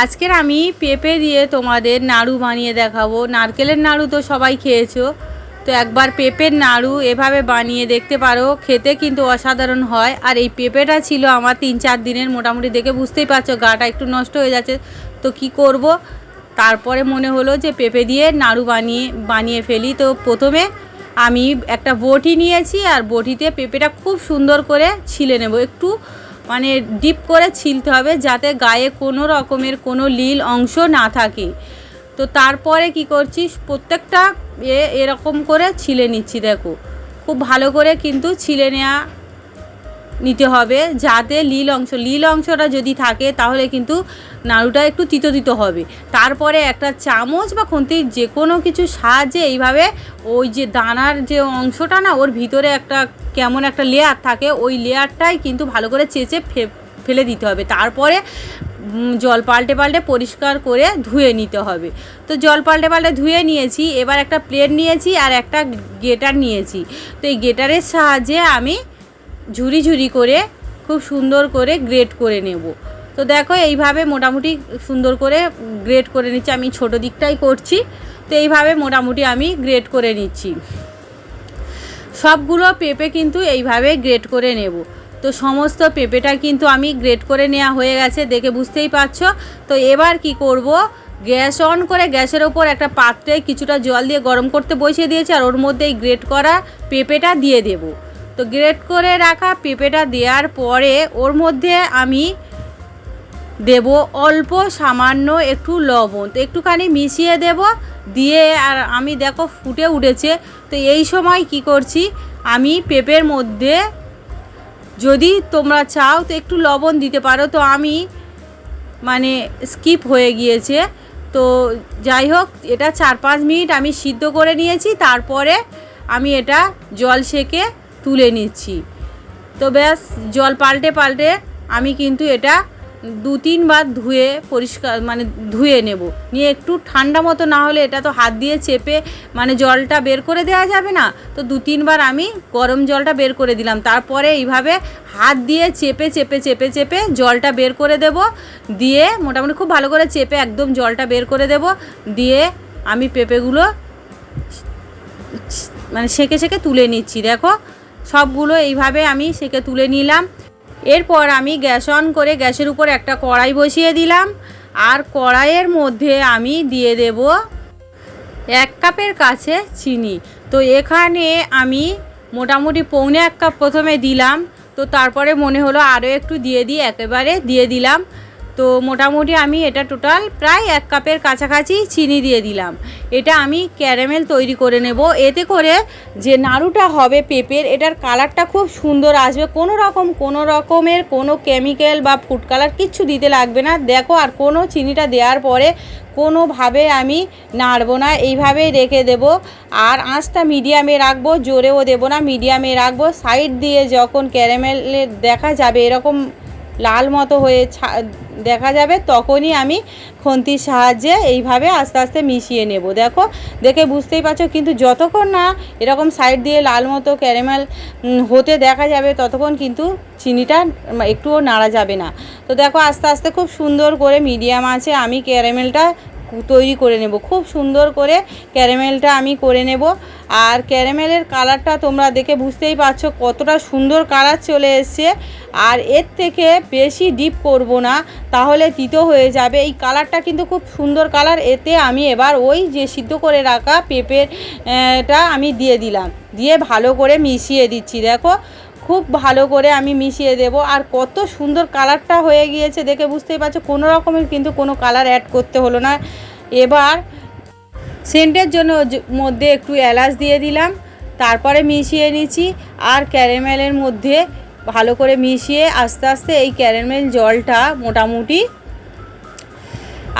আজকের আমি পেঁপে দিয়ে তোমাদের নাড়ু বানিয়ে দেখাবো। নারকেলের নাড়ু তো সবাই খেয়েছো। তো একবার পেঁপের নাড়ু এভাবে বানিয়ে দেখতে পারো। খেতে কিন্তু অসাধারণ হয়। আর এই পেঁপেটা ছিল আমার তিন চার দিনের মোটামুটি দেখে বুঝতেই পারছ, গাটা একটু নষ্ট হয়ে যাচ্ছে। তো কি করব? তারপরে মনে হলো যে পেঁপে দিয়ে নাড়ু বানিয়ে বানিয়ে ফেলি। তো প্রথমে আমি একটা বটি নিয়েছি। আর বটিতে পেঁপেটা খুব সুন্দর করে ছিলে নেব। একটু মানে ডিপ করে ছিলতে হবে যাতে গায়ে কোনো রকমের কোনো লীল অংশ না থাকে। তো তারপরে কি করছি? প্রত্যেকটা এ এরকম করে ছিলে নিচ্ছি, দেখো। খুব ভালো করে কিন্তু ছিলে নেওয়া নিতে হবে, যাতে লীল অংশ, লীল অংশটা যদি থাকে তাহলে কিন্তু নাড়ুটা একটু তিতো তিতো হবে। তারপরে একটা চামচ বা খুন্তি যে কোনো কিছু সাহায্যে এইভাবে ওই যে দানার যে অংশটা না, ওর ভিতরে একটা কেমন একটা লেয়ার থাকে, ওই লেয়ারটাই কিন্তু ভালো করে চেঁচে ফেলে দিতে হবে। তারপরে জল পাল্টে পাল্টে পরিষ্কার করে ধুয়ে নিতে হবে। তো জল পাল্টে পাল্টে ধুয়ে নিয়েছি, এবার একটা প্লেট নিয়েছি আর একটা গেটার নিয়েছি। তো এই গেটারের সাহায্যে আমি ঝুরি ঝুরি করে, খুব সুন্দর করে গ্রেট করে নেব। তো দেখো, এইভাবে মোটামুটি সুন্দর করে গ্রেট করে নিচ্ছি। আমি ছোট দিকটাই করছি, তো এইভাবে মোটামুটি আমি গ্রেট করে নিচ্ছি। সবগুলো পেঁপে কিন্তু এইভাবে গ্রেট করে নেব। তো সমস্ত পেঁপেটা কিন্তু আমি গ্রেট করে নেওয়া হয়ে গেছে, দেখে বুঝতেই পারছ? তো এবার কি করব? গ্যাস অন করে গ্যাসের ওপর একটা পাত্রে কিছুটা জল দিয়ে গরম করতে বসিয়ে দিয়েছি, আর ওর মধ্যে এই গ্রেট করা পেঁপেটা দিয়ে দেব। তো গ্রেট করে রাখা পেঁপেটা দেওয়ার পরে ওর মধ্যে আমি দেব অল্প সামান্য একটু লবণ। তো একটুখানি মিশিয়ে দেব, দিয়ে আর আমি দেখো ফুটে উঠেছে। তো এই সময় কি করছি, আমি পেঁপের মধ্যে যদি তোমরা চাও তো একটু লবণ দিতে পারো। তো আমি মানে স্কিপ হয়ে গিয়েছে। তো যাই হোক, এটা চার পাঁচ মিনিট আমি সিদ্ধ করে নিয়েছি। তারপরে আমি এটা জল সেকে তুলে নিচ্ছি। তো ব্যাস, জল পাল্টে পাল্টে আমি কিন্তু এটা দু তিনবার ধুয়ে পরিষ্কার মানে ধুয়ে নেব। নিয়ে একটু ঠান্ডা মতো না হলে এটা তো হাত দিয়ে চেপে মানে জলটা বের করে দেওয়া যাবে না? তো দু তিনবার আমি গরম জলটা বের করে দিলাম। তারপরে এইভাবে হাত দিয়ে চেপে চেপে চেপে চেপে জলটা বের করে দেব। দিয়ে মোটামুটি খুব ভালো করে চেপে একদম জলটা বের করে দেব। দিয়ে আমি পেঁপেগুলো মানে সেঁকে সেঁকে তুলে নিচ্ছি, দেখো। সবগুলো এইভাবে আমি সেকে তুলে নিলাম। এরপর আমি গ্যাস অন করে গ্যাসের উপর একটা কড়াই বসিয়ে দিলাম। আর কড়াইয়ের মধ্যে আমি দিয়ে দেব এক কাপের কাছে চিনি। তো এখানে আমি মোটামুটি পৌনে এক কাপ প্রথমে দিলাম। তো তারপরে মনে হলো আরও একটু দিয়ে দিই, একেবারে দিয়ে দিলাম। তো মোটামুটি আমি এটা টোটাল প্রায় এক কাপের কাছাকাছি চিনি দিয়ে দিলাম। এটা আমি ক্যারামেল তৈরি করে নেব। এতে করে যে নাড়ুটা হবে পেঁপের, এটার কালারটা খুব সুন্দর আসবে। কোনো রকম, কোনো রকমের কোনো কেমিক্যাল বা ফুড কালার কিচ্ছু দিতে লাগবে না। দেখো, আর কোনো চিনিটা দেওয়ার পরে কোনোভাবে আমি নাড়বো না। এইভাবেই রেখে দেব। আর আঁচটা মিডিয়ামে রাখব, জোরেও দেবো না। মিডিয়ামে রাখব। সাইড দিয়ে যখন ক্যারামেলের দেখা যাবে এরকম লাল মতো হয়ে দেখা যাবে, তখনই আমি খন্তির সাহায্যে এইভাবে আস্তে আস্তে মিশিয়ে নেব। দেখো, দেখে বুঝতেই পারছ, কিন্তু যতক্ষণ না এরকম সাইড দিয়ে লাল মতো ক্যারামেল হতে দেখা যাবে, ততক্ষণ কিন্তু চিনিটা একটুও নাড়া যাবে না। তো দেখো, আস্তে আস্তে খুব সুন্দর করে মিডিয়াম আছে, আমি ক্যারামেলটা তৈরি করে নেব। খুব সুন্দর করে ক্যারামেলটা আমি করে নেব। আর ক্যারামেলের কালারটা তোমরা দেখে বুঝতেই পারছ কতটা সুন্দর কালার চলে এসছে। আর এর থেকে বেশি ডিপ করব না তাহলে তিতো হয়ে যাবে। এই কালারটা কিন্তু খুব সুন্দর কালার এতে আমি এবার ওই যে সিদ্ধ করে রাখা আহ, আমি দিয়ে দিলাম। দিয়ে ভালো করে মিশিয়ে দিচ্ছি। দেখো খুব ভালো করে আমি মিশিয়ে দেব। আর কত সুন্দর কালারটা হয়ে গিয়েছে দেখে বুঝতেই পারছ, কোনো রকমের কিন্তু কোনো কালার অ্যাড করতে হলো না। এবার সেন্টের জন্য মধ্যে একটু এলাচ দিয়ে দিলাম, তারপরে মিশিয়ে নিচ্ছি, আর ক্যারামেলের মধ্যে ভালো করে মিশিয়ে আস্তে আস্তে এই ক্যারামেল জলটা মোটামুটি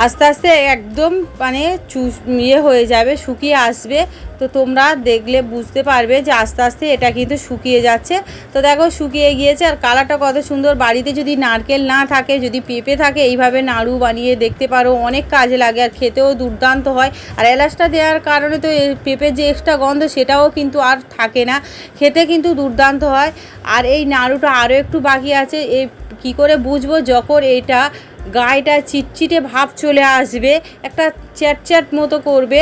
আস্তে আস্তে একদম মানে চুষ ইয়ে হয়ে যাবে, শুকিয়ে আসবে। তো তোমরা দেখলে বুঝতে পারবে যে আস্তে আস্তে এটা কিন্তু শুকিয়ে যাচ্ছে। তো দেখো শুকিয়ে গিয়েছে আর কালারটা কত সুন্দর। বাড়িতে যদি নারকেল না থাকে, যদি পেঁপে থাকে, এইভাবে নাড়ু বানিয়ে দেখতে পারো, অনেক কাজে লাগে আর খেতেও দুর্দান্ত হয়। আর এলাচটা দেওয়ার কারণে তো পেঁপের যে এক্সট্রা গন্ধ, সেটাও কিন্তু আর থাকে না। খেতে কিন্তু দুর্দান্ত হয়। আর এই নাড়ুটা আরও একটু বাকি আছে। এই কী করে বুঝব যখন এটা গায়েটা চিটচিটে ভাব চলে আসবে, একটা চ্যাট চ্যাট মতো করবে,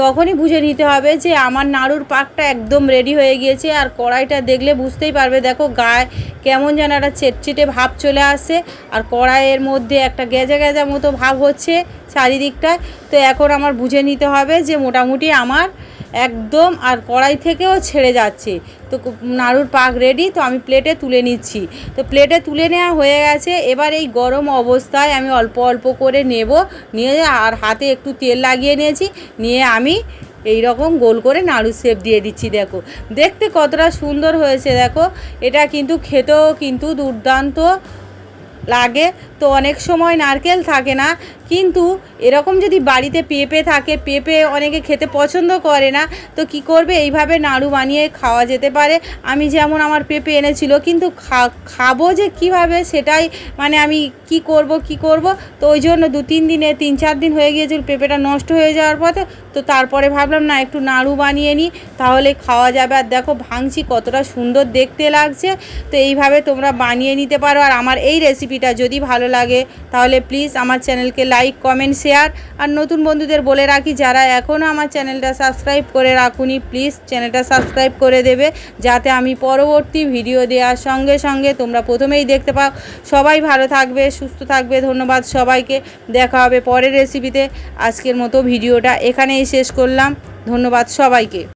তখনই বুঝে নিতে হবে যে আমার নাড়ুর পাকটা একদম রেডি হয়ে গিয়েছে আর কড়াইটা দেখলে বুঝতেই পারবে, দেখো গায়ে কেমন যেন একটা চেটচেটে ভাব চলে আসে আর কড়াইয়ের মধ্যে একটা গেজা গেজা মতো ভাব হচ্ছে চারিদিকটায়। তো এখন আমার বুঝে নিতে হবে যে মোটামুটি আমার একদম, আর কড়াই থেকেও ছেড়ে যাচ্ছে। তো নাড়ুর পাক রেডি তো আমি প্লেটে তুলে নিচ্ছি। তো প্লেটে তুলে নেওয়া হয়ে গেছে। এবার এই গরম অবস্থায় আমি অল্প অল্প করে নেব। নিয়ে আর হাতে একটু তেল লাগিয়ে নিয়েছি। নিয়ে আমি এই রকম গোল করে নাড়ু শেপ দিয়ে দিচ্ছি, দেখো। দেখতে কতটা সুন্দর হয়েছে, দেখো। এটা কিন্তু খেতেও কিন্তু দুর্দান্ত লাগে। তো অনেক সময় নারকেল থাকে না, কিন্তু এরকম যদি বাড়িতে পেঁপে থাকে, পেঁপে অনেকে খেতে পছন্দ করে না, তো কি করবে? এইভাবে নাড়ু বানিয়ে খাওয়া যেতে পারে। আমি যেমন আমার পেঁপে এনেছিল, কিন্তু খাব যে কীভাবে সেটাই মানে আমি কি করব কি করব? তো ওই জন্য দু তিন দিনে, তিন চার দিন হয়ে গিয়েছিল পেঁপেটা নষ্ট হয়ে যাওয়ার পথে। তো তারপরে ভাবলাম, না, একটু নাড়ু বানিয়ে নিই, তাহলে খাওয়া যাবে। আর দেখো, ভাঙছি কতটা সুন্দর দেখতে লাগছে। তো এইভাবে তোমরা বানিয়ে নিতে পারো। আর আমার এই রেসিপিটা যদি ভালো লাগে, তাহলে প্লিজ আমার চ্যানেলকে লাইক কমেন্ট শেয়ার আর নতুন বন্ধুদের বলে রাখি, যারা এখনও আমার চ্যানেলটা সাবস্ক্রাইব করে রাখুনি প্লিজ চ্যানেলটা সাবস্ক্রাইব করে দেবে, যাতে আমি পরবর্তী ভিডিও দেওয়ার সঙ্গে সঙ্গে তোমরা প্রথমেই দেখতে পাও। সবাই ভালো থাকবে, সুস্থ থাকবে, ধন্যবাদ সবাইকে। দেখা হবে পরের রেসিপিতে আজকের মতো ভিডিওটা এখানেই শেষ করলাম। ধন্যবাদ সবাইকে।